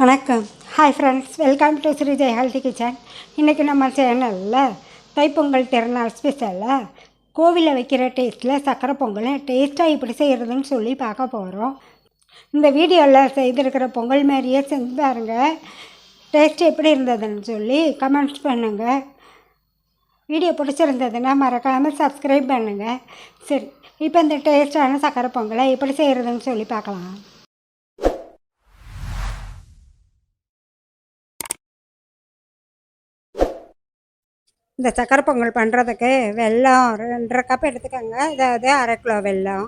வணக்கம். Hi friends welcome to Sreejay healthy kitchen இன்றைக்கி நம்ம சேனலில் தைப்பொங்கல் திருநாள் ஸ்பெஷலில் கோவிலில் வைக்கிற டேஸ்ட்டில் சக்கரை பொங்கலை டேஸ்ட்டாக இப்படி செய்கிறதுன்னு சொல்லி பார்க்க போகிறோம் இந்த வீடியோவில் செய்திருக்கிற பொங்கல் மாதிரியே செஞ்சு பாருங்கள் டேஸ்ட் எப்படி இருந்ததுன்னு சொல்லி கமெண்ட்ஸ் பண்ணுங்கள் வீடியோ பிடிச்சிருந்ததுன்னா மறக்காமல் சப்ஸ்கிரைப் பண்ணுங்கள் சரி இப்போ இந்த டேஸ்ட்டான சக்கரை பொங்கலை எப்படி செய்கிறதுன்னு சொல்லி பார்க்கலாம். இந்த சக்கரை பொங்கல் பண்ணுறதுக்கு வெல்லம் ரெண்டரை கப் எடுத்துக்கோங்க. அதாவது அரை கிலோ வெல்லம்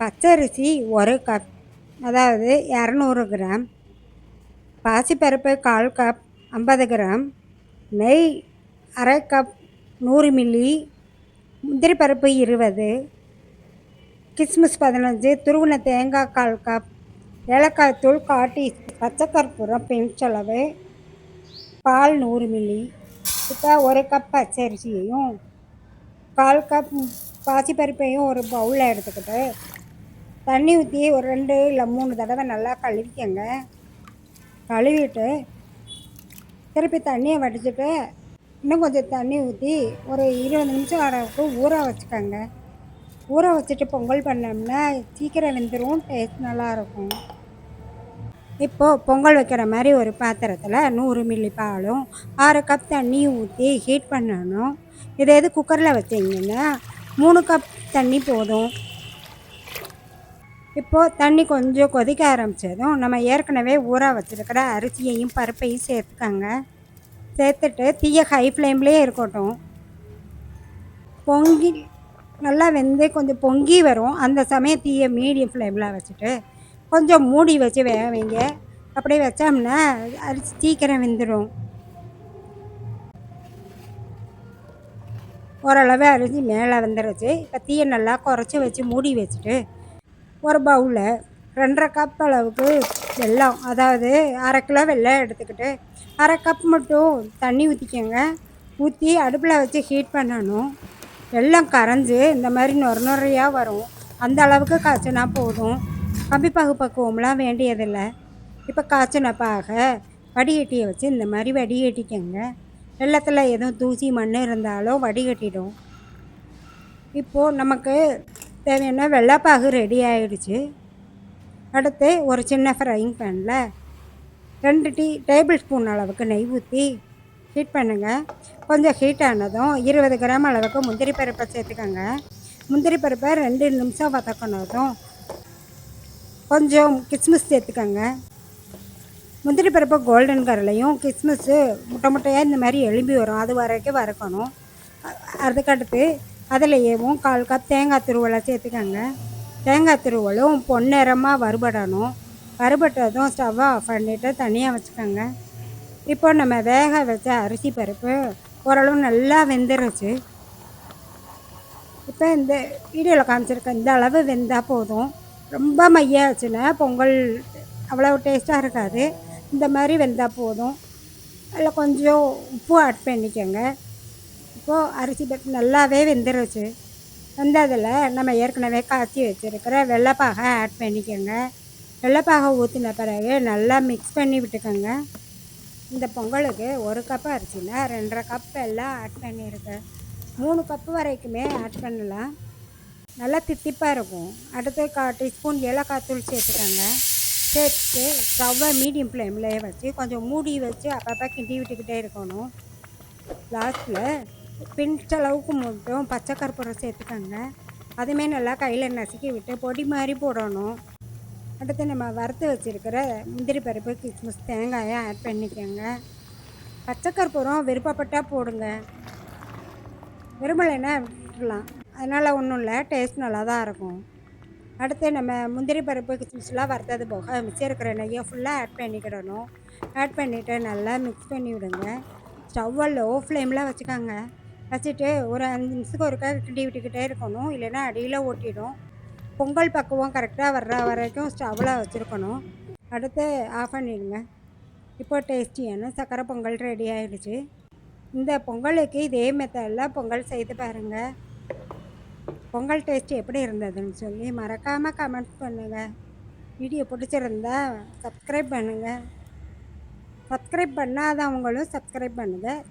பச்சரிசி ஒரு கப் அதாவது இரநூறு கிராம் பாசிப்பருப்பு கால் கப் ஐம்பது கிராம் நெய் அரை கப் நூறு மில்லி முந்திரி பருப்பு இருபது கிஸ்மிஸ் பதினஞ்சு துருவின தேங்காய் கால் கப் ஏலக்காய் தூள் காட்டி பச்சை கற்பூரம் செலவு பால் நூறு மில்லி இப்போ ஒரு கப் பச்சரிசியையும் கால் கப் பாசிப்பருப்பையும் ஒரு பவுலில் எடுத்துக்கிட்டு தண்ணி ஊற்றி ஒரு ரெண்டு இல்லை மூணு தடவை நல்லா கழுவிக்கங்க. கழுவிட்டு திருப்பி தண்ணியை வடிச்சிட்டு இன்னும் கொஞ்சம் தண்ணி ஊற்றி ஒரு இருபது நிமிஷம் அளவுக்கு ஊற வச்சுக்கோங்க. ஊற வச்சுட்டு பொங்கல் பண்ணோம்னா சீக்கிரம் வெந்துடும் டேஸ்ட் நல்லாயிருக்கும் இப்போது பொங்கல் வைக்கிற மாதிரி ஒரு பாத்திரத்தில் நூறு மில்லி பாலும் ஆறு கப் தண்ணியும் ஊற்றி ஹீட் பண்ணணும். இதை எது குக்கரில் வச்சிங்கன்னா மூணு கப் தண்ணி போதும். இப்போது தண்ணி கொஞ்சம் கொதிக்க ஆரம்பித்ததும் நம்ம ஏற்கனவே ஊற வச்சுருக்கிற அரிசியையும் பருப்பையும் சேர்த்துக்கோங்க. சேர்த்துட்டு தீய ஹை ஃப்ளேம்லேயே இருக்கட்டும். பொங்கி நல்லா வெந்து கொஞ்சம் பொங்கி வரும். அந்த சமயம் தீயை மீடியம் ஃப்ளேமில் வச்சுட்டு கொஞ்சம் மூடி வச்சு வேக வைங்க அப்படியே வச்சோம்னா அரிசி சீக்கிரம் வெந்துடும் ஓரளவு அரிசி மேலே வந்துருச்சு. இப்போ தீயை நல்லா குறைச்சி வச்சு மூடி வச்சுட்டு ஒரு பவுலில் ரெண்டரை கப் அளவுக்கு வெல்லம் அதாவது அரை கிலோ வெல்லம் எடுத்துக்கிட்டு அரை கப் மட்டும் தண்ணி ஊற்றிக்கோங்க. ஊற்றி அடுப்பில் வச்சு ஹீட் பண்ணணும். வெல்லம் கரைஞ்சி இந்த மாதிரி நொர நுறையாக வரும். அந்த அளவுக்கு காய்ச்சினா போதும். கம்பி பாகு பக்குவம்லாம் வேண்டியதில்லை. இப்போ காய்ச்சின பாக வடிகட்டியை வச்சு இந்த மாதிரி வடிகட்டிக்கங்க. வெள்ளத்தில் எதுவும் தூசி மண் இருந்தாலும் வடிகட்டிடும். இப்போது நமக்கு தேவையான வெள்ளைப்பாகு ரெடி ஆகிடுச்சு அடுத்து ஒரு சின்ன ஃப்ரைங் பேனில் ரெண்டு டீ டேபிள் ஸ்பூன் அளவுக்கு நெய் ஊற்றி ஹீட் பண்ணுங்கள் கொஞ்சம் ஹீட் ஆனதும் இருபது கிராம் அளவுக்கு முந்திரி பருப்பை சேர்த்துக்கோங்க. முந்திரி பருப்பை ரெண்டு நிமிஷம் வதக்கினதும் கொஞ்சம் கிஸ்மிஸ் சேர்த்துக்கோங்க. முந்திரி பருப்பு கோல்டன் கரலையும் கிஸ்மிஸ்ஸு முட்டை முட்டையாக இந்த மாதிரி எலும்பி வரும். அது வரைக்கும் வறுக்கணும். அதுக்கடுத்து அதிலையேவும் கால் கப் தேங்காய் துருவலை சேர்த்துக்கோங்க. தேங்காய் துருவலும் பொன்னிறமாக வறுபடணும். வறுபட்டதும் ஸ்டவ்வை ஆஃப் பண்ணிவிட்டு தனியாக வச்சுக்கோங்க. இப்போ நம்ம வேக வச்ச அரிசி பருப்பு ஓரளவு நல்லா வெந்துருச்சு. இப்போ இந்த வீடியோவில் காமிச்சிருக்க இந்த அளவு வெந்தால் போதும். ரொம்ப மையாச்சுன்னா பொங்கல் அவ்வளோ டேஸ்ட்டாக இருக்காது. இந்த மாதிரி வெந்தால் போதும். அதில் கொஞ்சம் உப்பு ஆட் பண்ணிக்கோங்க. இப்போது அரிசி பருப்பு நல்லாவே வெந்துருச்சு. வெந்ததில் நம்ம ஏற்கனவே காய்ச்சி வச்சுருக்கிற வெள்ளைப்பாகை ஆட் பண்ணிக்கோங்க. வெள்ளைப்பாகை ஊற்றின பிறகு நல்லா மிக்ஸ் பண்ணி விட்டுக்கோங்க. இந்த பொங்கலுக்கு ஒரு கப் அரிசினா ரெண்டரை கப் எல்லாம் ஆட் பண்ணியிருக்கேன் மூணு கப்பு வரைக்குமே ஆட் பண்ணலாம். நல்லா தித்திப்பாக இருக்கும். அடுத்து கா டீஸ்பூன் ஏலக்காய் தூள் சேர்த்துக்கோங்க. சேர்த்து ஸ்டவ்வை மீடியம் ஃப்ளேம்லேயே வச்சு கொஞ்சம் மூடி வச்சு அப்பப்போ கிண்டி விட்டுக்கிட்டே இருக்கணும். லாஸ்ட்டில் பிஞ்சளவுக்கு மட்டும் பச்சை கற்பூரம் சேர்த்துக்கோங்க. அதுமே நல்லா கையில் நசுக்கி விட்டு பொடி மாதிரி போடணும். அடுத்து நம்ம வறுத்து வச்சுருக்கிற முந்திரி பருப்பு கிஸ்மிஸ் தேங்காயை ஆட் பண்ணிக்கோங்க. பச்சை கற்பூரம் விருப்பப்பட்டால் போடுங்க. விரும்பலைன்னா விட்டுடலாம் அதனால் ஒன்றும் இல்லை டேஸ்ட் நல்லா தான் இருக்கும். அடுத்து நம்ம முந்திரி பருப்பு கிஸ்மிஸ்லாம் வறுத்தது போக மிச்சம் இருக்கிற நெய்யை ஃபுல்லாக ஆட் பண்ணிக்கிடணும். ஆட் பண்ணிவிட்டு நல்லா மிக்ஸ் பண்ணி விடுங்க. ஸ்டவ்வை லோ ஃப்ளேமில் வச்சுக்கோங்க. வச்சுட்டு ஒரு அஞ்சு நிமிஷத்துக்கு ஒருக்கா கிண்டி விட்டுக்கிட்டே இருக்கணும். இல்லைன்னா அடியில் ஓட்டிடும். பொங்கல் பக்குவம் கரெக்டாக வர்ற வரைக்கும் ஸ்டவ்வில் வச்சுருக்கணும். அடுத்து ஆஃப் பண்ணிடுங்க. இப்போ டேஸ்டியான சக்கரை பொங்கல் ரெடி ஆகிடுச்சு இந்த பொங்கலுக்கு இதே மெத்தடில் பொங்கல் செய்து பாருங்கள் பொங்கல் டேஸ்ட் எப்படி இருந்ததுன்னு சொல்லி மறக்காமல் கமெண்ட் பண்ணுங்கள் வீடியோ பிடிச்சிருந்தா சப்ஸ்கிரைப் பண்ணுங்கள் சப்ஸ்கிரைப் பண்ணாதவங்களும் சப்ஸ்கிரைப் பண்ணுங்கள்